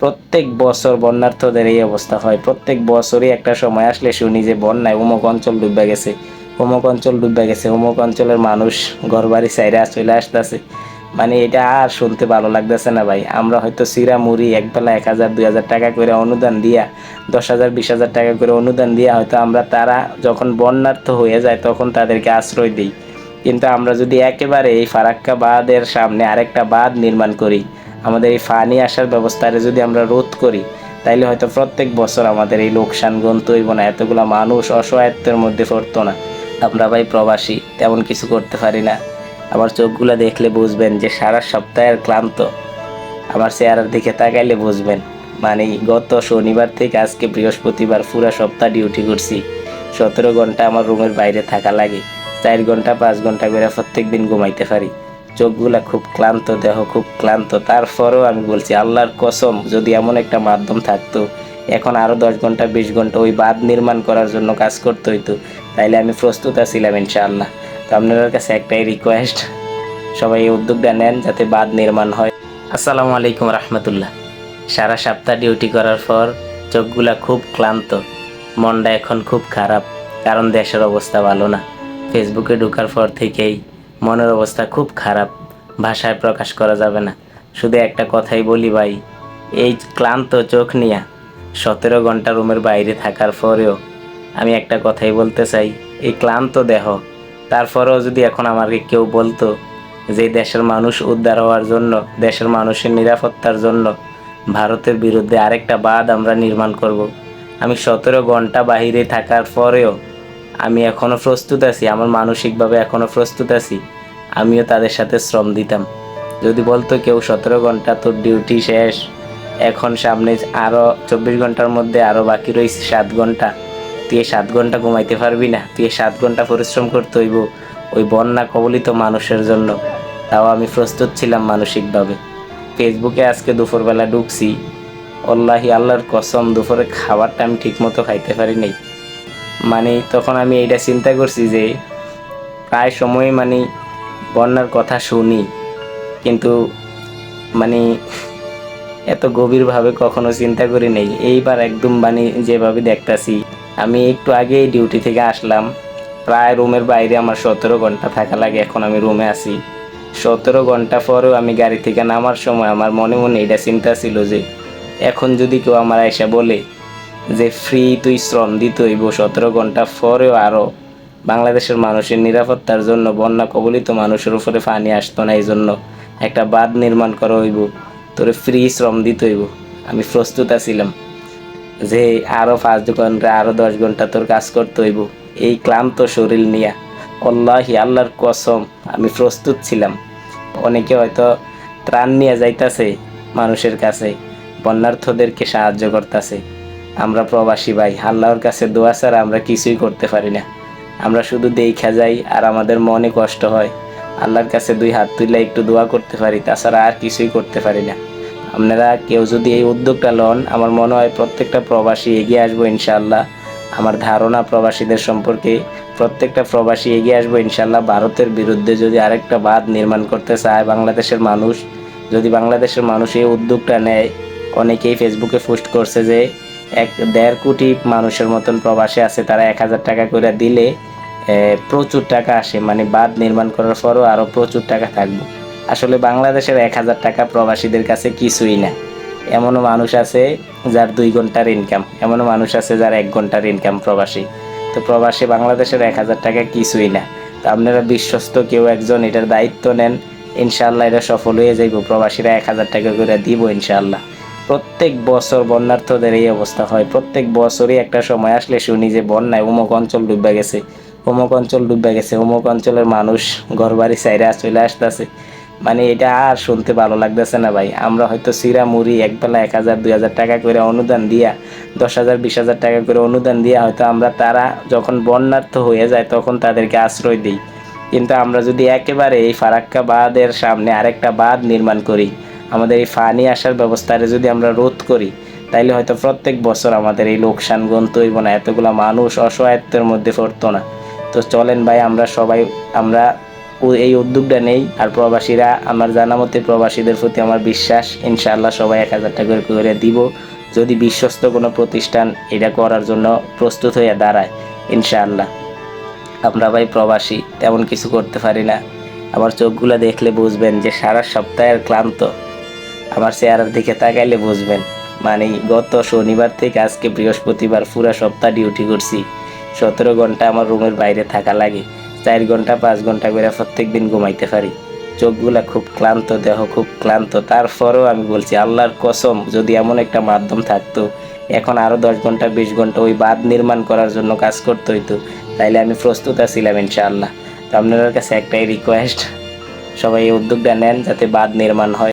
প্রত্যেক বছর বন্যার্থদের এই অবস্থা হয়। প্রত্যেক বছরই একটা সময় আসলে শুনি যে বন্যায় অমুক অঞ্চল ডুববে গেছে অমুক অঞ্চল ডুববে গেছে অমুক অঞ্চলের মানুষ ঘরবাড়ি সাইরা চলে আসতেছে। মানে এটা আর শুনতে ভালো লাগতেছে না ভাই। আমরা হয়তো সিরা মুড়ি একবেলা এক হাজার, দুই হাজার টাকা করে অনুদান দিয়া, দশ হাজার, বিশ হাজার টাকা করে অনুদান দিয়া হয়তো আমরা তারা যখন বন্যার্থ হয়ে যায় তখন তাদেরকে আশ্রয় দিই। কিন্তু আমরা যদি একেবারে এই ফারাক্কা বাঁধের সামনে আরেকটা বাঁধ নির্মাণ করি আমাদের এই ফানি আসার ব্যবস্থাটা যদি আমরা রোধ করি, তাইলে হয়তো প্রত্যেক বছর আমাদের এই লোকসান গন্ত হইব না, এতগুলা মানুষ অসহায়ত্বের মধ্যে পড়তো না। আমরা ভাই প্রবাসী, তেমন কিছু করতে পারি না। আমার চোখগুলো দেখলে বুঝবেন যে সারা সপ্তাহের ক্লান্ত। আমার চেহারার দিকে তাকাইলে বুঝবেন। মানে গত শনিবার থেকে আজকে বৃহস্পতিবার পুরা সপ্তাহ ডিউটি করছি। সতেরো ঘণ্টা আমার রুমের বাইরে থাকা লাগে। চার ঘণ্টা, পাঁচ ঘণ্টা করে প্রত্যেক দিন ঘুমাইতে পারি। চোখগুলা খুব ক্লান্ত, দেহ খুব ক্লান্ত। তারপরেও আমি বলছি, আল্লাহর কসম, যদি এমন একটা মাধ্যম থাকতো, এখন আরও দশ ঘণ্টা, বিশ ঘণ্টা ওই বাঁধ নির্মাণ করার জন্য কাজ করতে হইতো, তাইলে আমি প্রস্তুত আছিলাম ইনশাআল্লাহ। তো আপনাদের কাছে একটাই রিকোয়েস্ট সবাই এই উদ্যোগটা নেন যাতে বাঁধ নির্মাণ হয়। আসসালামু আলাইকুম রহমতুল্লাহ। সারা সপ্তাহ ডিউটি করার পর চোখগুলা খুব ক্লান্ত, মনটা এখন খুব খারাপ, কারণ দেশের অবস্থা ভালো না। ফেসবুকে ঢোকার পর থেকেই মনের অবস্থা খুব খারাপ। ভাষায় প্রকাশ করা যাবে না। শুধু একটা কথাই বলি ভাই, এই ক্লান্ত চোখ নিয়ে সতেরো ঘণ্টা রুমের বাইরে থাকার পরেও আমি একটা কথাই বলতে চাই, এই ক্লান্ত দেহ। তারপরেও যদি এখন আমাকে কেউ বলতো যে দেশের মানুষ উদ্ধার হওয়ার জন্য, দেশের মানুষের নিরাপত্তার জন্য ভারতের বিরুদ্ধে আরেকটা বাদ আমরা নির্মাণ করব। আমি সতেরো ঘণ্টা বাহিরে থাকার পরেও আমি এখনও প্রস্তুত আছি, আমার মানসিকভাবে এখনও প্রস্তুত আছি। আমিও তাদের সাথে শ্রম দিতাম। যদি বলতো কেউ সতেরো ঘণ্টা তোর ডিউটি শেষ, এখন সামনে আরও চব্বিশ ঘণ্টার মধ্যে আরও বাকি রয়েছে সাত ঘণ্টা। তুই সাত ঘণ্টা ঘুমাইতে পারবি না, তুই সাত ঘণ্টা পরিশ্রম করতে হইব। ওই বন্যা কবলিত মানুষের জন্য। তাও আমি প্রস্তুত ছিলাম মানসিকভাবে। ফেসবুকে আজকে দুপুরবেলা ঢুকছি। অল্লাহি আল্লাহর কসম, দুপুরে খাবারটা আমি ঠিকমতো খাইতে পারি নাই। মানে তখন আমি এইটা চিন্তা করছি যে প্রায় সময় মানে বন্যার কথা শুনি, কিন্তু মানে এত গভীরভাবে কখনো চিন্তা করি নেই। এইবার একদম মানে যেভাবে দেখতাছি, আমি একটু আগেই ডিউটি থেকে আসলাম। প্রায় রুমের বাইরে আমার সতেরো ঘণ্টা থাকা লাগে, এখন আমি রুমে আছি। সতেরো ঘণ্টা পরেও আমি গাড়ি থেকে নামার সময় আমার মনে মনে এটা চিন্তা ছিল যে, এখন যদি কেউ আমার এসে বলে যে ফ্রি তুই শ্রম দিতে হইব সতেরো ঘণ্টা পরেও আরও বাংলাদেশের মানুষের নিরাপত্তার জন্য বন্যা কবলিত মানুষের উপরে পানি আসতো না এই জন্য একটা বাঁধ নির্মাণ করা হইব, তোরে ফ্রি শ্রম দিতে হইব। আমি প্রস্তুত আছিলাম যে আরও পাঁচ ঘণ্টা আরও দশ ঘণ্টা তোর কাজ করতে হইব। এই ক্লান্ত শরীর নিয়ে। অল্লাহি আল্লাহর কসম, আমি প্রস্তুত ছিলাম। অনেকে হয়তো ত্রাণ নিয়ে যাইতাছে মানুষের কাছে, বন্যার্থদেরকে সাহায্য করতেছে। আমরা প্রবাসী ভাই, আল্লাহর কাছে দোয়া ছাড়া আমরা কিছুই করতে পারি না। আমরা শুধু দেখা যাই আর আমাদের মনে কষ্ট হয়। আল্লাহর কাছে দুই হাত তুলে একটু দোয়া করতে পারি, তাছাড়া আর কিছুই করতে পারি না। আপনারা কেউ যদি এই উদ্যোগটা লন, আমার মনে হয় প্রত্যেকটা প্রবাসী এগিয়ে আসব ইনশাআল্লাহ। আমার ধারণা প্রবাসীদের সম্পর্কে, প্রত্যেকটা প্রবাসী এগিয়ে আসব ইনশাল্লাহ ভারতের বিরুদ্ধে যদি আরেকটা বাঁধ নির্মাণ করতে চায় বাংলাদেশের মানুষ, যদি বাংলাদেশের মানুষ এই উদ্যোগটা নেয়, অনেকেই ফেসবুকে পোস্ট করছে যে এক দেড় কোটি মানুষের মতন প্রবাসে আছে, তারা এক হাজার টাকা করে দিলে প্রচুর টাকা আসে। মানে বাঁধ নির্মাণ করার পরও আরও প্রচুর টাকা থাকবে। আসলে বাংলাদেশের এক হাজার টাকা প্রবাসীদের কাছে কিছুই না। এমনও মানুষ আছে যার দুই ঘণ্টার ইনকাম এমনও মানুষ আছে যার এক ঘণ্টার ইনকাম প্রবাসী। তো প্রবাসী বাংলাদেশের এক হাজার টাকা কিছুই না। তো আপনারা বিশ্বস্ত কেউ একজন এটার দায়িত্ব নেন ইনশাল্লাহ এটা সফল হয়ে যাইব। প্রবাসীরা এক হাজার টাকা করে দিব ইনশাল্লাহ প্রত্যেক বছর বন্যার্থদের এই অবস্থা হয়। প্রত্যেক বছরই একটা সময় আসলে শুনি যে বন্যায় অমুক অঞ্চল ডুবে গেছে অমুক অঞ্চল ডুবে গেছে অমুক অঞ্চলের মানুষ ঘরবাড়ি সাইরা চলে আসতেছে। মানে এটা আর শুনতে ভালো লাগতেছে না ভাই। আমরা হয়তো সিরা মুড়ি একবেলা এক হাজার, দুই হাজার টাকা করে অনুদান দিয়া, দশ হাজার, বিশ হাজার টাকা করে অনুদান দিয়া হয়তো আমরা তারা যখন বন্যার্থ হয়ে যায় তখন তাদেরকে আশ্রয় দিই। কিন্তু আমরা যদি একেবারে এই ফারাক্কা বাঁধের সামনে আরেকটা বাঁধ নির্মাণ করি আমাদের এই ফানি আসার ব্যবস্থাটা যদি আমরা রোধ করি, তাইলে হয়তো প্রত্যেক বছর আমাদের এই লোকসান গন্ত হইব না, এতগুলা মানুষ অসহায়ত্বের মধ্যে পড়তো না। তো চলেন ভাই, আমরা সবাই, আমরা এই উদ্যোগটা নেই, আর প্রবাসীরা, আমার জানা মতে প্রবাসীদের প্রতি আমার বিশ্বাস, ইনশাআল্লাহ সবাই এক হাজার টাকা করে দিব। যদি বিশ্বস্ত কোনো প্রতিষ্ঠান এটা করার জন্য প্রস্তুত হয়ে দাঁড়ায়, ইনশাআল্লাহ। আমরা ভাই প্রবাসী, তেমন কিছু করতে পারি না। আমার চোখগুলো দেখলে বুঝবেন যে সারা সপ্তাহের ক্লান্ত। আমার চেহারার দিকে তাকাইলে বুঝবেন। মানে গত শনিবার থেকে আজকে বৃহস্পতিবার পুরো সপ্তাহ ডিউটি করছি। সতেরো ঘণ্টা আমার রুমের বাইরে থাকা লাগে। চার ঘণ্টা, পাঁচ ঘণ্টা করে প্রত্যেক দিন ঘুমাইতে পারি। চোখগুলা খুব ক্লান্ত, দেহ খুব ক্লান্ত। তারপরেও আমি বলছি, আল্লাহর কসম, যদি এমন একটা মাধ্যম থাকতো, এখন আরও দশ ঘণ্টা, বিশ ঘণ্টা ওই বাঁধ নির্মাণ করার জন্য কাজ করতে হইতো, তাইলে আমি প্রস্তুত আছিলাম ইনশাআল্লাহ। তো আপনাদের কাছে একটাই রিকোয়েস্ট সবাই এই উদ্যোগটা নেন যাতে বাঁধ নির্মাণ হয়।